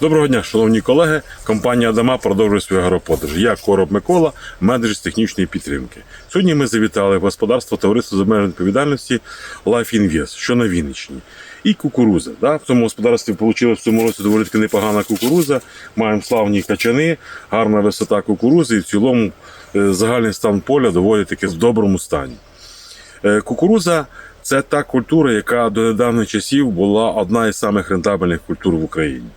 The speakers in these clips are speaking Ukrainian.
Доброго дня, шановні колеги. Компанія Адама продовжує свою агроподорож. Я Короб Микола, менеджер з технічної підтримки. Сьогодні ми завітали в господарство товариства з обмеженою відповідальності Life Invest, що на Вінниччині. І кукуруза. Да? В цьому господарстві вийшла в цьому році доволі таки непогана кукуруза. Маємо славні качани, гарна висота кукурузи і в цілому е, загальний стан поля доволі таки в доброму стані. Е, Кукуруза це та культура, яка до недавніх часів була одна із самих рентабельних культур в Україні.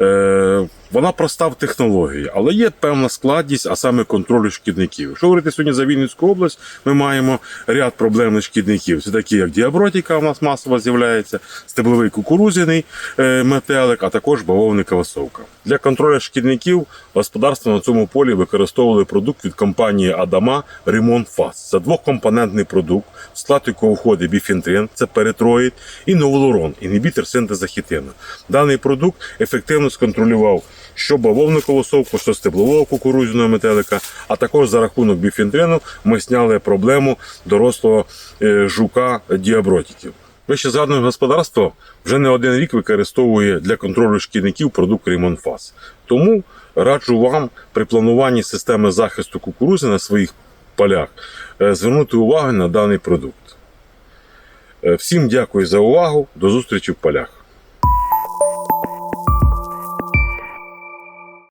Е, Вона проста в технології, але є певна складність, а саме контролю шкідників. Якщо говорити сьогодні за Вінницьку область, ми маємо ряд проблемних шкідників. Це такі, як діабротіка, у нас масово з'являється, стебловий кукурузяний е, метелик, а також бавовникова совка. Для контролю шкідників господарство на цьому полі використовували продукт від компанії Адама Ремонт Фас. Це двохкомпонентний продукт, в склад якого входить біфентрин, це перитроїд, і новолурон, інгібітор синтеза хітину. Даний продукт ефективно сконтролював що бавовникову совку, що стеблового кукурудзяного метелика, а також за рахунок біфентрину ми зняли проблему дорослого е, жука діабротиків. Вище згадане господарство вже не один рік використовує для контролю шкідників продукт Римонфас. Тому раджу вам при плануванні системи захисту кукурузи на своїх полях е, звернути увагу на даний продукт. Е, Всім дякую за увагу. До зустрічі в полях.